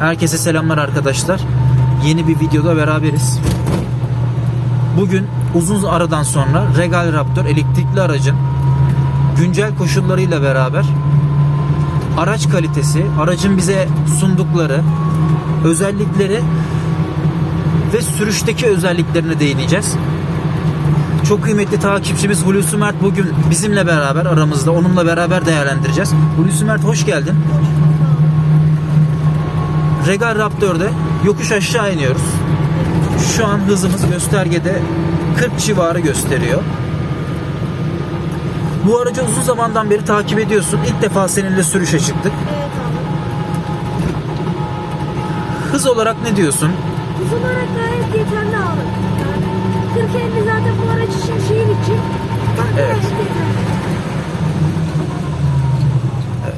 Herkese selamlar arkadaşlar. Yeni bir videoda beraberiz. Bugün uzun aradan sonra Regal Raptor elektrikli aracın güncel koşullarıyla beraber araç kalitesi, aracın bize sundukları özellikleri ve sürüşteki özelliklerine değineceğiz. Çok kıymetli takipçimiz Hulusi Mert bugün bizimle beraber aramızda. Onunla beraber değerlendireceğiz. Hulusi Mert hoş geldin. Regal Raptor'da yokuş aşağı iniyoruz. Şu an hızımız göstergede 40 civarı gösteriyor. Bu aracı uzun zamandan beri takip ediyorsun. İlk defa seninle sürüşe çıktık. Evet abi. Hız olarak ne diyorsun? Hız olarak gayet yeterli abi. Yani 40 50 zaten bu araç için şehir için Evet. Evet.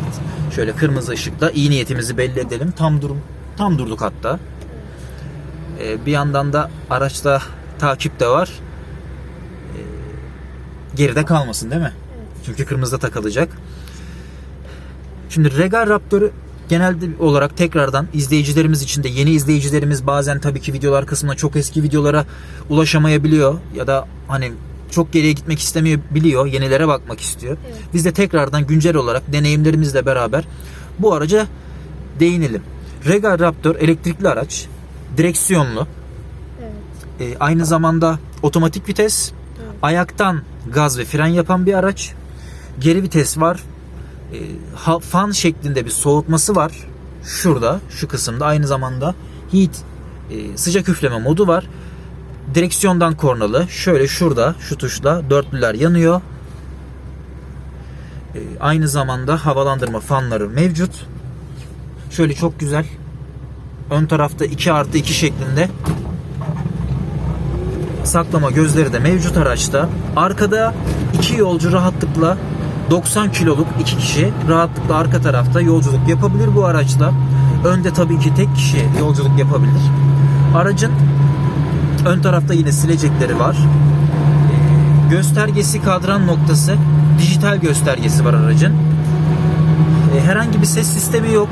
Şöyle kırmızı ışıkta iyi niyetimizi belli edelim. Tam durum tam durduk hatta. Ee, bir yandan da araçta takip de var. Ee, geride kalmasın değil mi? Çünkü kırmızıda takılacak. Şimdi Regal Raptor'u genelde olarak tekrardan izleyicilerimiz için de yeni izleyicilerimiz bazen tabii ki videolar kısmında çok eski videolara ulaşamayabiliyor ya da hani çok geriye gitmek istemeyebiliyor, yenilere bakmak istiyor. Evet. Biz de tekrardan güncel olarak deneyimlerimizle beraber bu araca değinelim. Regal Raptor elektrikli araç, direksiyonlu, Evet. e, aynı zamanda otomatik vites, Evet. ayaktan gaz ve fren yapan bir araç. Geri vites var. E, ha- fan şeklinde bir soğutması var. Şurada, şu kısımda aynı zamanda heat e, sıcak üfleme modu var. Direksiyondan kornalı. Şöyle şurada şu tuşla dörtlüler yanıyor. E, aynı zamanda havalandırma fanları mevcut. Şöyle çok güzel. Ön tarafta 2 artı 2 şeklinde saklama gözleri de mevcut araçta. Arkada iki yolcu rahatlıkla 90 kiloluk iki kişi rahatlıkla arka tarafta yolculuk yapabilir bu araçla. Önde tabii ki tek kişi yolculuk yapabilir. Aracın ön tarafta yine silecekleri var. Göstergesi kadran noktası dijital göstergesi var aracın. Ee, Herhangi bir ses sistemi yok.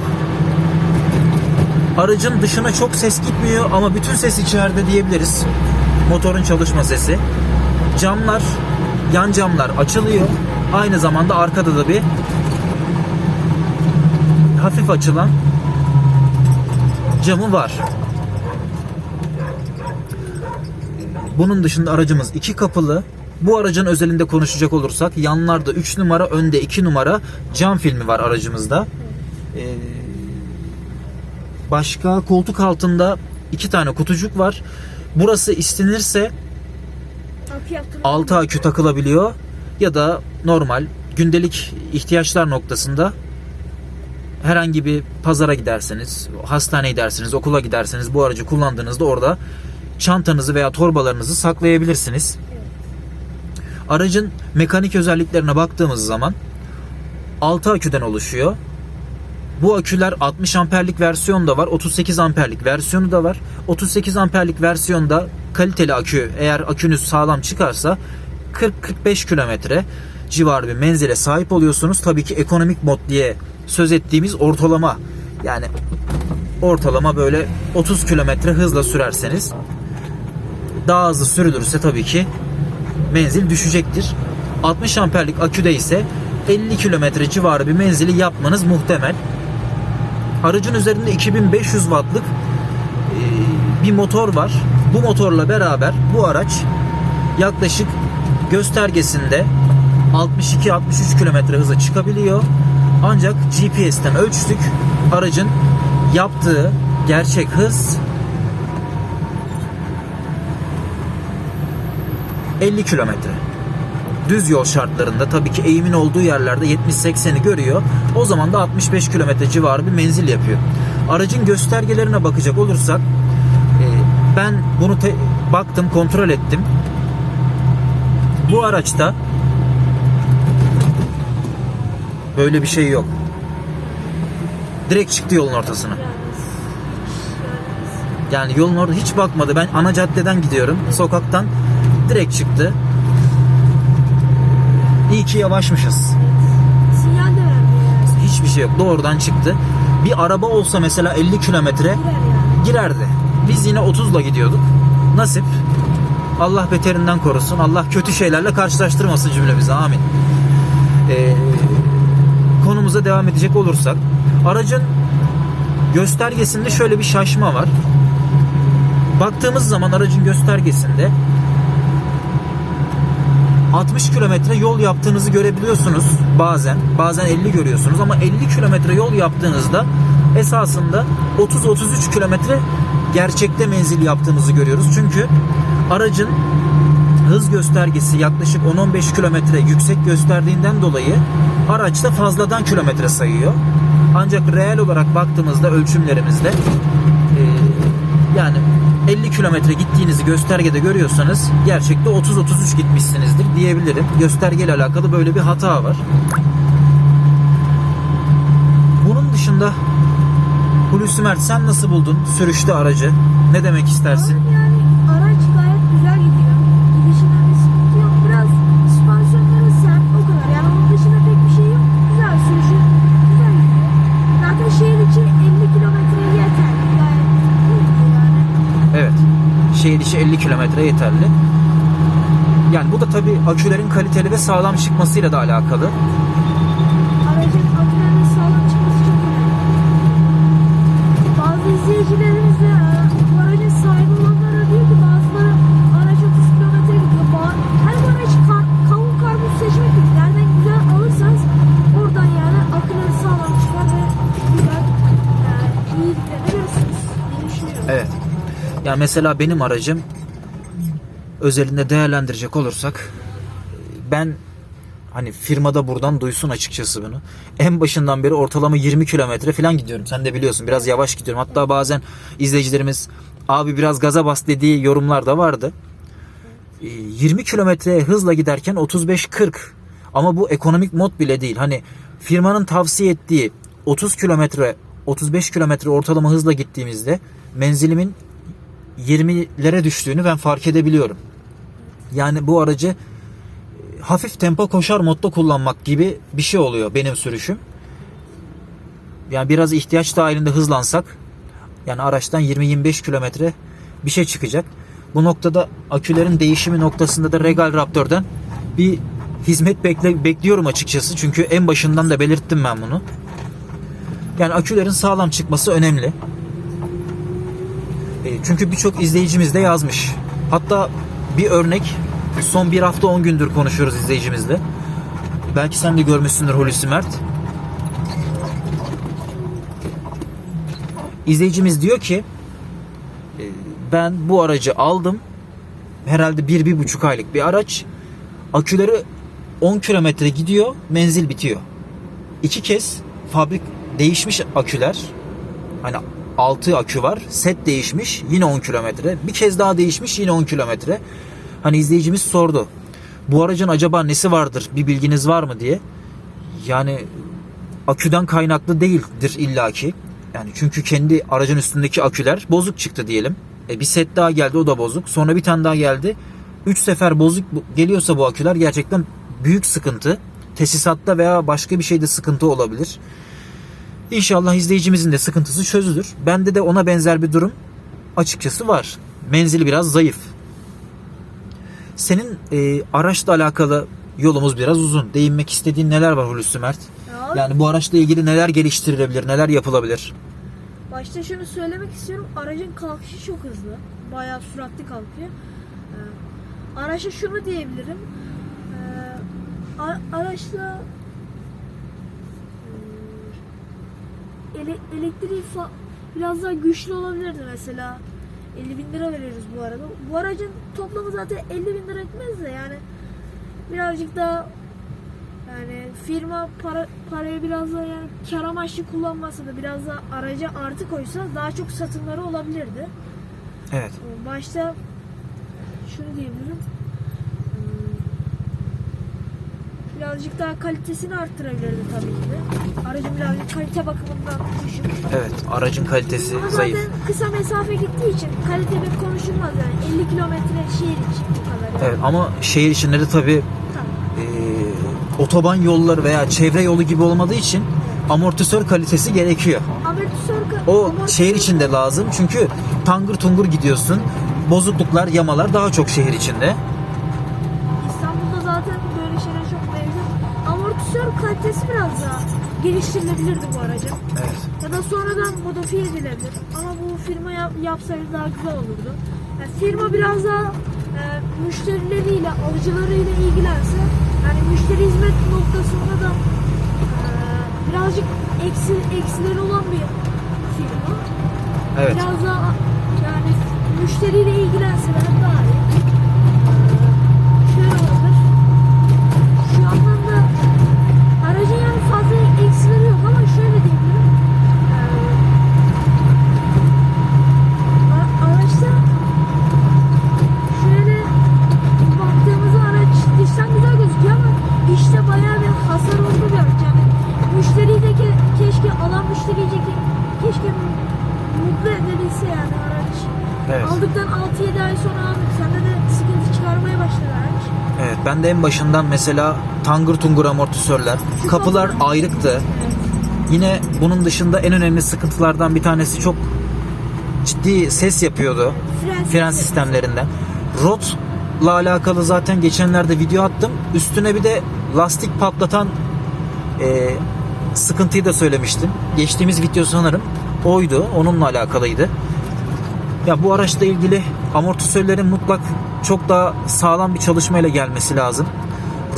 Aracın dışına çok ses gitmiyor ama bütün ses içeride diyebiliriz. Motorun çalışma sesi. Camlar, yan camlar açılıyor. Aynı zamanda arkada da bir hafif açılan camı var. Bunun dışında aracımız iki kapılı. Bu aracın özelinde konuşacak olursak yanlarda 3 numara, önde 2 numara cam filmi var aracımızda. Ee, Başka koltuk altında iki tane kutucuk var. Burası istenirse Akü yaptırma. 6 akü takılabiliyor ya da normal gündelik ihtiyaçlar noktasında herhangi bir pazara giderseniz, hastaneye giderseniz, okula giderseniz bu aracı kullandığınızda orada çantanızı veya torbalarınızı saklayabilirsiniz. Aracın mekanik özelliklerine baktığımız zaman 6 aküden oluşuyor. Bu aküler 60 amperlik versiyonu da var, 38 amperlik versiyonu da var. 38 amperlik versiyonda kaliteli akü eğer akünüz sağlam çıkarsa 40-45 kilometre civarı bir menzile sahip oluyorsunuz. Tabii ki ekonomik mod diye söz ettiğimiz ortalama yani ortalama böyle 30 kilometre hızla sürerseniz daha hızlı sürülürse tabii ki menzil düşecektir. 60 amperlik aküde ise 50 kilometre civarı bir menzili yapmanız muhtemel. Aracın üzerinde 2500 wattlık e, bir motor var. Bu motorla beraber bu araç yaklaşık göstergesinde 62-63 kilometre hıza çıkabiliyor. Ancak GPS'ten ölçtük. Aracın yaptığı gerçek hız 50 kilometre. Düz yol şartlarında tabii ki eğimin olduğu yerlerde 70-80'i görüyor. O zaman da 65 kilometre civarı bir menzil yapıyor. Aracın göstergelerine bakacak olursak e, ben bunu baktım kontrol ettim. Bu araçta böyle bir şey yok. Direkt çıktı yolun ortasına. Yani yolun orada hiç bakmadı. Ben ana caddeden gidiyorum. Sokaktan direkt çıktı. İyi ki yavaşmışız. Sinyal de vermiyor. Hiçbir şey yok. Doğrudan çıktı. Bir araba olsa mesela 50 kilometre girerdi. Biz yine 30'la gidiyorduk. Nasip. Allah beterinden korusun. Allah kötü şeylerle karşılaştırmasın cümlemizi. Amin. Ee, konumuza devam edecek olursak aracın göstergesinde şöyle bir şaşma var. Baktığımız zaman aracın göstergesinde 60 kilometre yol yaptığınızı görebiliyorsunuz bazen. Bazen 50 görüyorsunuz ama 50 kilometre yol yaptığınızda esasında 30-33 kilometre gerçekte menzil yaptığınızı görüyoruz. Çünkü aracın hız göstergesi yaklaşık 10-15 kilometre yüksek gösterdiğinden dolayı araçta fazladan kilometre sayıyor. Ancak reel olarak baktığımızda ölçümlerimizde yani 50 kilometre gittiğinizi göstergede görüyorsanız gerçekte 30-33 gitmişsinizdir diyebilirim. Göstergeyle alakalı böyle bir hata var. Bunun dışında Hulusi Mert sen nasıl buldun sürüşte aracı? Ne demek istersin? 50 kilometre yeterli. Yani bu da tabii akülerin kaliteli ve sağlam çıkmasıyla da alakalı. Mesela benim aracım özelinde değerlendirecek olursak ben hani firmada buradan duysun açıkçası bunu. En başından beri ortalama 20 kilometre falan gidiyorum. Sen de biliyorsun biraz yavaş gidiyorum. Hatta bazen izleyicilerimiz abi biraz gaza bas dediği yorumlar da vardı. Ee, 20 kilometre hızla giderken 35-40 ama bu ekonomik mod bile değil. Hani firmanın tavsiye ettiği 30 kilometre 35 kilometre ortalama hızla gittiğimizde menzilimin 20'lere düştüğünü ben fark edebiliyorum. Yani bu aracı e, hafif tempo koşar modda kullanmak gibi bir şey oluyor benim sürüşüm. Yani biraz ihtiyaç dahilinde hızlansak yani araçtan 20-25 kilometre bir şey çıkacak. Bu noktada akülerin değişimi noktasında da Regal Raptor'dan bir hizmet bekle, bekliyorum açıkçası. Çünkü en başından da belirttim ben bunu. Yani akülerin sağlam çıkması önemli. E, Çünkü birçok izleyicimiz de yazmış. Hatta bir örnek son bir hafta 10 gündür konuşuyoruz izleyicimizle. Belki sen de görmüşsündür Hulusi Mert. İzleyicimiz diyor ki e, ben bu aracı aldım. Herhalde bir, bir buçuk aylık bir araç. Aküleri 10 kilometre gidiyor, menzil bitiyor. İki kez fabrik değişmiş aküler. Hani 6 akü var. Set değişmiş. Yine 10 kilometre. Bir kez daha değişmiş. Yine 10 kilometre. Hani izleyicimiz sordu. Bu aracın acaba nesi vardır? Bir bilginiz var mı diye. Yani aküden kaynaklı değildir illaki. Yani çünkü kendi aracın üstündeki aküler bozuk çıktı diyelim. E bir set daha geldi o da bozuk. Sonra bir tane daha geldi. 3 sefer bozuk geliyorsa bu aküler gerçekten büyük sıkıntı. Tesisatta veya başka bir şeyde sıkıntı olabilir. İnşallah izleyicimizin de sıkıntısı çözülür. Bende de ona benzer bir durum açıkçası var. Menzili biraz zayıf. Senin e, araçla alakalı yolumuz biraz uzun. Değinmek istediğin neler var Hulusi Mert? Ya, Yani bu araçla ilgili neler geliştirilebilir, neler yapılabilir? Başta şunu söylemek istiyorum. Aracın kalkışı çok hızlı. Bayağı süratli kalkıyor. Ee, araçta şunu diyebilirim. Ee, araçla e, ele- elektriği biraz daha güçlü olabilirdi mesela. 50 bin lira veriyoruz bu arada. Bu aracın toplamı zaten 50 bin lira etmez de yani birazcık daha yani firma para parayı biraz daha yani kar amaçlı kullanmasa da biraz da araca artı koysa daha çok satımları olabilirdi. Evet. Başta şunu diyebilirim. Birazcık daha kalitesini arttırabilirdi tabii ki de. Aracın birazcık kalite bakımından düşük. Evet, aracın kalitesi Ama zayıf. zaten kısa mesafe gittiği için kalite bir konuşulmaz yani. 50 kilometre şehir için bu kadar. Yani. Evet ama şehir içinde de tabii e, otoban yolları veya çevre yolu gibi olmadığı için amortisör kalitesi gerekiyor. Ama O Ama- şehir içinde lazım çünkü tangır tungur gidiyorsun. Bozukluklar, yamalar daha çok şehir içinde. Geliştirilebilirdi bu aracın. Evet. Ya da sonradan modifiye edilebilir. Ama bu firma yap, yapsaydı daha güzel olurdu. Yani firma biraz daha e, müşterileriyle, alıcılarıyla ilgilense, yani müşteri hizmet noktasında da e, birazcık eksi, eksileri olan bir firma. Evet. Biraz daha yani müşteriyle ilgilenseler daha iyi. Şöyle diyebilirim. Ee, araçta şöyle baktığımızda araç dıştan güzel gözüküyor ama işte bayağı bir hasar oldu bir araç. Yani müşteriyi de ke- keşke alan müşteriyi de ke- keşke mutlu edebilse yani araç. Evet. Aldıktan 6-7 ay sonra sende de sıkıntı çıkarmaya başladı araç. Evet. Ben de en başından mesela tangır tungur amortisörler, kapılar- ayrıktı. Yine bunun dışında en önemli sıkıntılardan bir tanesi çok ciddi ses yapıyordu. Fren, fren sistemlerinden. Rotla alakalı zaten geçenlerde video attım. Üstüne bir de lastik patlatan e, sıkıntıyı da söylemiştim. Geçtiğimiz video sanırım oydu. Onunla alakalıydı. Ya bu araçla ilgili amortisörlerin mutlak çok daha sağlam bir çalışmayla gelmesi lazım.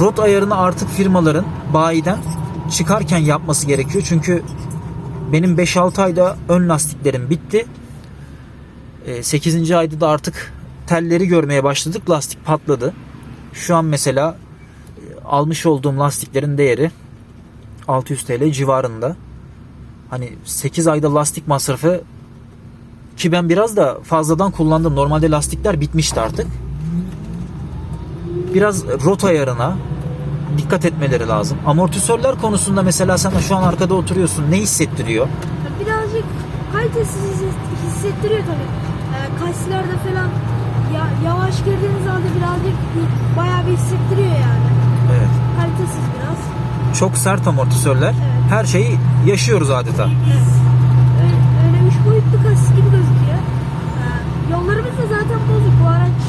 Rot ayarını artık firmaların bayiden çıkarken yapması gerekiyor. Çünkü benim 5-6 ayda ön lastiklerim bitti. 8. ayda da artık telleri görmeye başladık. Lastik patladı. Şu an mesela e, almış olduğum lastiklerin değeri 600 TL civarında. Hani 8 ayda lastik masrafı ki ben biraz da fazladan kullandım. Normalde lastikler bitmişti artık. Biraz rot ayarına dikkat etmeleri lazım. Amortisörler konusunda mesela sen şu an arkada oturuyorsun. Ne hissettiriyor? Birazcık kalitesiz his- hissettiriyor tabii. Ee, kasilerde falan ya, yavaş girdiğiniz halde birazcık bir- bayağı bir hissettiriyor yani. Evet. Kalitesiz biraz. Çok sert amortisörler. Evet. Her şeyi yaşıyoruz adeta. Evet. Öyle, öyle üç boyutlu kasis gibi gözüküyor. Ee, yollarımız da zaten bozuk bu araç.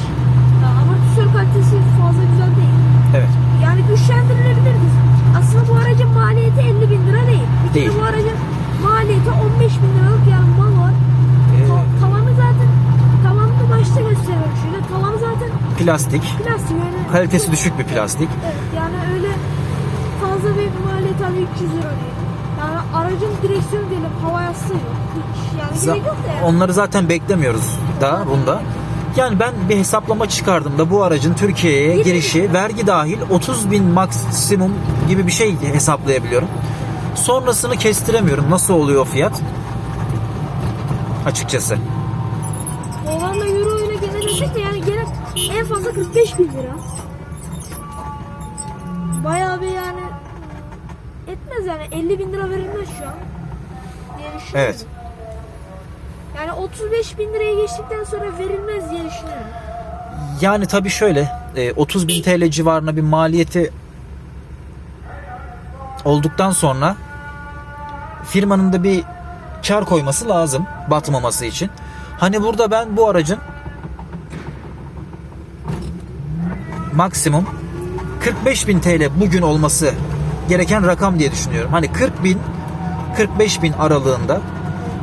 Ya, amortisör kalitesi fazla güzel değil. Evet. Yani güçlendirilebilirdi. Aslında bu aracın maliyeti 50 bin lira değil. Değil. bu aracın maliyeti 15 bin liralık yani mal var. Ee, Ta- tavanı zaten tavanını başta gösteriyorum şöyle. Tavanı zaten plastik. plastik yani. Kalitesi düşük bir plastik. Evet yani öyle fazla bir maliyet abi 300 lira değil. Yani aracın direksiyonu diyelim hava yastığı yok. Hiç yani Za- gerek yok da yani. Onları zaten beklemiyoruz da bunda. Yani ben bir hesaplama çıkardım da bu aracın Türkiye'ye girişi vergi dahil 30 bin maksimum gibi bir şey hesaplayabiliyorum. Sonrasını kestiremiyorum. Nasıl oluyor o fiyat? Açıkçası. Dolarla euro ile gene desek de yani gene en fazla 45 bin lira. Bayağı bir yani etmez yani 50 bin lira verilmez şu an diye düşünüyorum. Evet. Yani 35 bin liraya geçtikten sonra verilmez diye düşünüyorum. Yani tabii şöyle e, 30 bin TL civarına bir maliyeti olduktan sonra firmanın da bir kar koyması lazım batmaması için. Hani burada ben bu aracın maksimum 45 bin TL bugün olması gereken rakam diye düşünüyorum. Hani 40 bin 45 bin aralığında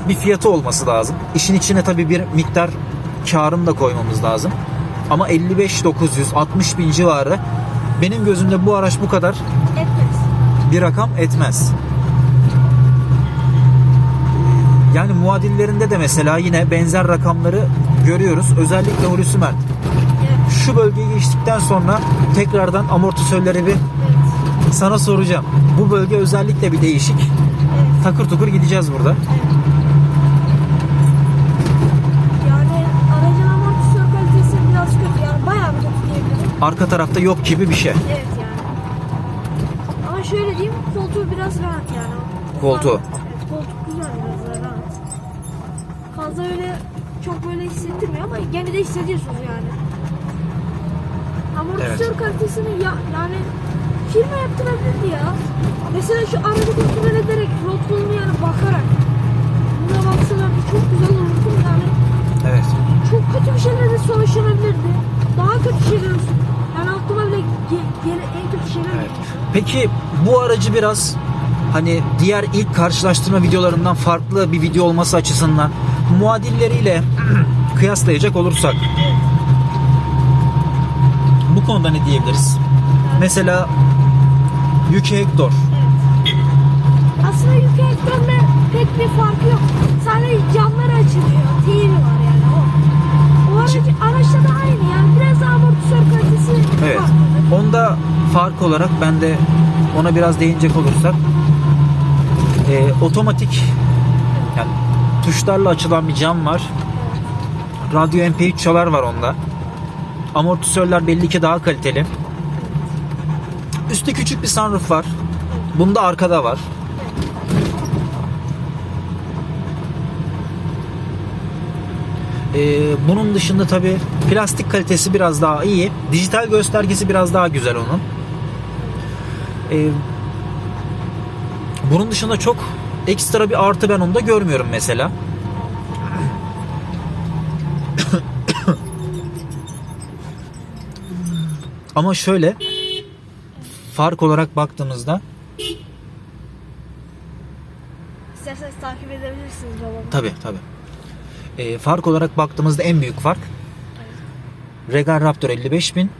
bir fiyatı olması lazım. İşin içine tabii bir miktar karını da koymamız lazım. Ama 55 900 60 bin civarı benim gözümde bu araç bu kadar Etmez. bir rakam etmez. Yani muadillerinde de mesela yine benzer rakamları görüyoruz. Özellikle Hulusi Mert. Şu bölgeyi geçtikten sonra tekrardan amortisörleri bir sana soracağım. Bu bölge özellikle bir değişik. Takır tukur gideceğiz burada. Arka tarafta yok gibi bir şey. Evet yani. Ama şöyle diyeyim koltuğu biraz rahat yani. Koltuğu. fazla öyle çok böyle hissettirmiyor ama gene de hissediyorsunuz yani. Amortisör evet. kalitesini ya, yani firma yaptırabilirdi ya. Mesela şu aracı kontrol ederek rot kolunu yani bakarak buna baksalardı çok güzel olurdu yani. Evet. Çok kötü bir şeyler de sonuçlanabilirdi. Daha kötü şeyler. Yani aklıma bile gelen en kötü şeyler evet. Peki bu aracı biraz hani diğer ilk karşılaştırma videolarından farklı bir video olması açısından muadilleriyle kıyaslayacak olursak bu konuda ne diyebiliriz? Mesela Yuki Hector Aslında yük ekranla pek bir farkı yok. Sadece camlar açılıyor. TV var yani o. O aracı, araçta da aynı yani biraz amortisör kalitesi Evet. farklı. Onda fark olarak ben de ona biraz değinecek olursak e, otomatik tuşlarla açılan bir cam var. Radyo MP3 çalar var onda. Amortisörler belli ki daha kaliteli. Üstte küçük bir sunroof var. Bunda arkada var. Ee, bunun dışında tabi plastik kalitesi biraz daha iyi. Dijital göstergesi biraz daha güzel onun. Ee, bunun dışında çok ekstra bir artı ben onda görmüyorum mesela. Ama şöyle fark olarak baktığımızda İsterseniz takip edebilirsiniz babamı. Tabi tabi. Ee, fark olarak baktığımızda en büyük fark Regal Raptor 55 bin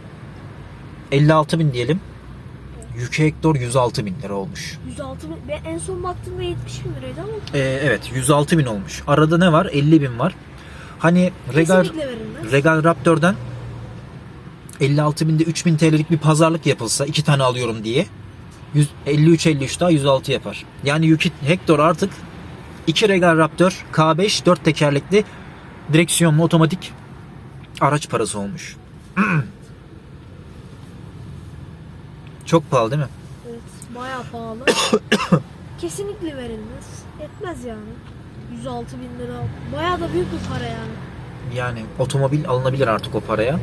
56 bin diyelim. Yuki Hector 106 bin lira olmuş. 106 bin. Ben en son baktığımda 70 bin liraydı ama Ee, evet 106 bin olmuş. Arada ne var? 50 bin var. Hani Regal. Regal Raptor'dan 56 binde 3000 TL'lik bir pazarlık yapılsa iki tane alıyorum diye 100 53-53 daha 106 yapar. Yani Yuki Hector artık 2 Regal Raptor K5 4 tekerlekli direksiyonlu otomatik araç parası olmuş. Çok pahalı değil mi? Evet, bayağı pahalı. kesinlikle verilmez. Etmez yani. 106 bin lira. Bayağı da büyük bir para yani. Yani otomobil alınabilir artık o paraya. Evet.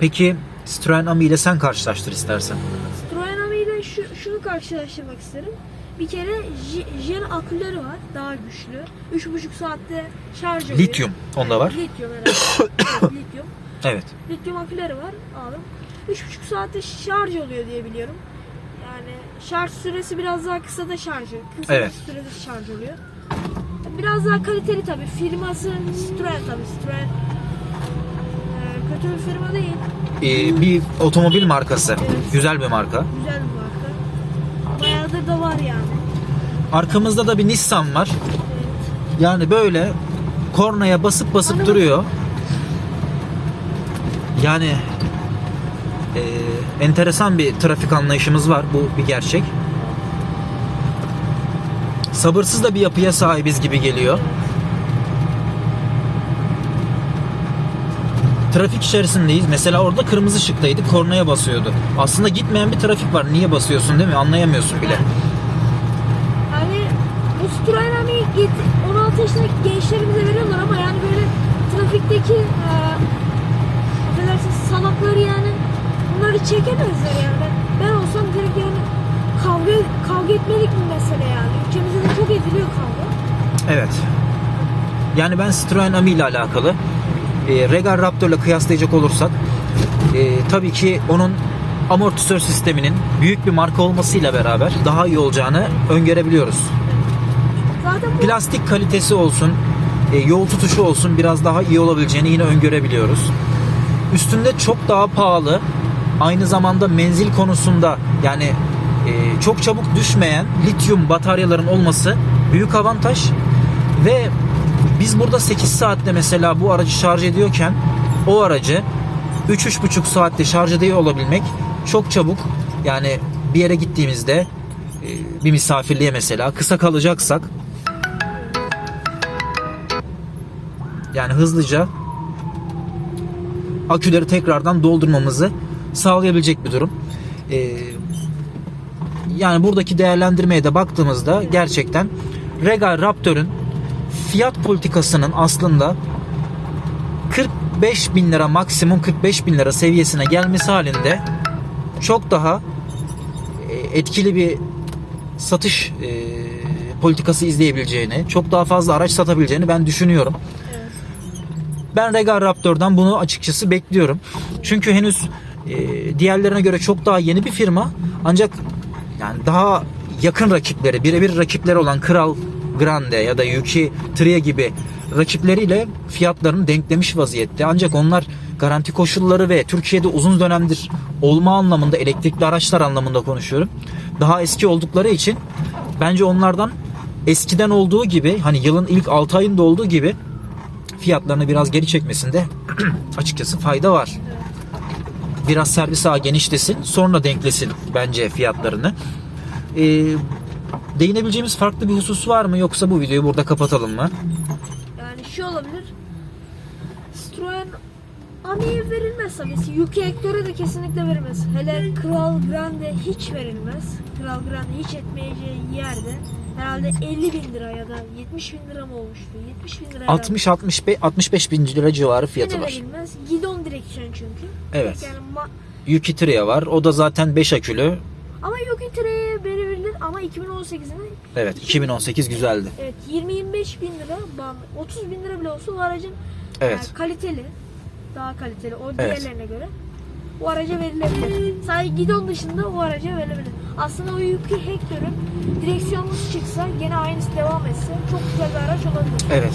Peki Citroen Ami ile sen karşılaştır istersen. Citroen Ami ile şu, şunu karşılaştırmak isterim. Bir kere J- Jen aküleri var. Daha güçlü. 3,5 saatte şarj oluyor. Lityum onda var. Lityum herhalde. evet, lityum. Evet. Lityum aküleri var abi. 3,5 saatte şarj oluyor diye biliyorum. Yani şarj süresi biraz daha kısa da şarj Kısa Evet. sürede şarj oluyor. Biraz daha kaliteli tabii. Firması Citroen tabii. Citroen kötü bir firma değil. Ee, bir otomobil markası. Evet. Güzel bir marka. Güzel bir marka. Bayağıdır da var yani. Arkamızda da bir Nissan var. Evet. Yani böyle kornaya basıp basıp Ana- duruyor. Yani e, enteresan bir trafik anlayışımız var. Bu bir gerçek. Sabırsız da bir yapıya sahibiz gibi geliyor. Trafik içerisindeyiz. Mesela orada kırmızı ışıktaydı. Kornaya basıyordu. Aslında gitmeyen bir trafik var. Niye basıyorsun değil mi? Anlayamıyorsun bile. Yani bu Citroen Ami get- 16 yaşındaki gençlerimize veriyorlar ama yani böyle trafikteki e, çekemezler yani. Ben, ben olsam direkt yani kavga, kavga etmelik bir mesele yani. Ülkemizde de çok ediliyor kavga. Evet. Yani ben Citroen Ami ile alakalı e, Regal Raptor ile kıyaslayacak olursak e, tabii ki onun amortisör sisteminin büyük bir marka olmasıyla beraber daha iyi olacağını öngörebiliyoruz. Zaten bu Plastik kalitesi olsun, e, yol tutuşu olsun biraz daha iyi olabileceğini yine öngörebiliyoruz. Üstünde çok daha pahalı, aynı zamanda menzil konusunda yani e, çok çabuk düşmeyen lityum bataryaların olması büyük avantaj. Ve biz burada 8 saatte mesela bu aracı şarj ediyorken o aracı 3-3,5 saatte şarj ediyor olabilmek çok çabuk. Yani bir yere gittiğimizde e, bir misafirliğe mesela kısa kalacaksak yani hızlıca aküleri tekrardan doldurmamızı sağlayabilecek bir durum. Ee, yani buradaki değerlendirmeye de baktığımızda gerçekten Regal Raptor'un fiyat politikasının aslında 45 bin lira maksimum 45 bin lira seviyesine gelmesi halinde çok daha e, etkili bir satış e, politikası izleyebileceğini, çok daha fazla araç satabileceğini ben düşünüyorum. Evet. Ben Regal Raptor'dan bunu açıkçası bekliyorum. Çünkü henüz e, diğerlerine göre çok daha yeni bir firma. Ancak yani daha yakın rakipleri, birebir rakipleri olan Kral Grande ya da Yuki Tria gibi rakipleriyle fiyatlarını denklemiş vaziyette. Ancak onlar garanti koşulları ve Türkiye'de uzun dönemdir olma anlamında elektrikli araçlar anlamında konuşuyorum. Daha eski oldukları için bence onlardan eskiden olduğu gibi hani yılın ilk 6 ayında olduğu gibi fiyatlarını biraz geri çekmesinde açıkçası fayda var. Biraz servis ağı genişlesin sonra denklesin bence fiyatlarını. Ee, değinebileceğimiz farklı bir husus var mı yoksa bu videoyu burada kapatalım mı? Yani şu olabilir. Citroen Ami'ye verilmez tabii. Yuki Hector'a da kesinlikle verilmez. Hele Kral Grande hiç verilmez. Kral Grande hiç etmeyeceği yerde herhalde 50 bin lira ya da 70 bin lira mı olmuştu? 70 bin lira. 60 65 65 bin lira civarı fiyatı fiyatı var. verilmez. Gidon direksiyon çünkü. Evet. Yani Yuki Tria var. O da zaten 5 akülü. ama Yuki Tre'ye verilir ama 2018'ine Evet 2018 güzeldi. evet 20-25 bin lira ban- 30 bin lira bile olsa o aracın Evet. yani kaliteli daha kaliteli o Evet. diğerlerine göre o araca verilebilir. Sadece gidon dışında o araca verilebilir. Aslında o Yuki Hector'ın direksiyonlusu çıksa gene aynısı devam etse çok güzel bir araç olabilir. Evet.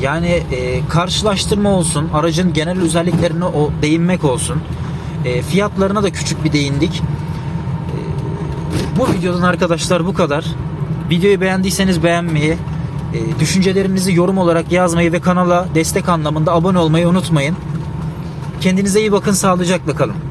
Yani e, karşılaştırma olsun, aracın genel özelliklerine o değinmek olsun. E, fiyatlarına da küçük bir değindik. E, bu videodan arkadaşlar bu kadar. Videoyu beğendiyseniz beğenmeyi, e, düşüncelerinizi yorum olarak yazmayı ve kanala destek anlamında abone olmayı unutmayın. Kendinize iyi bakın, sağlıcakla kalın.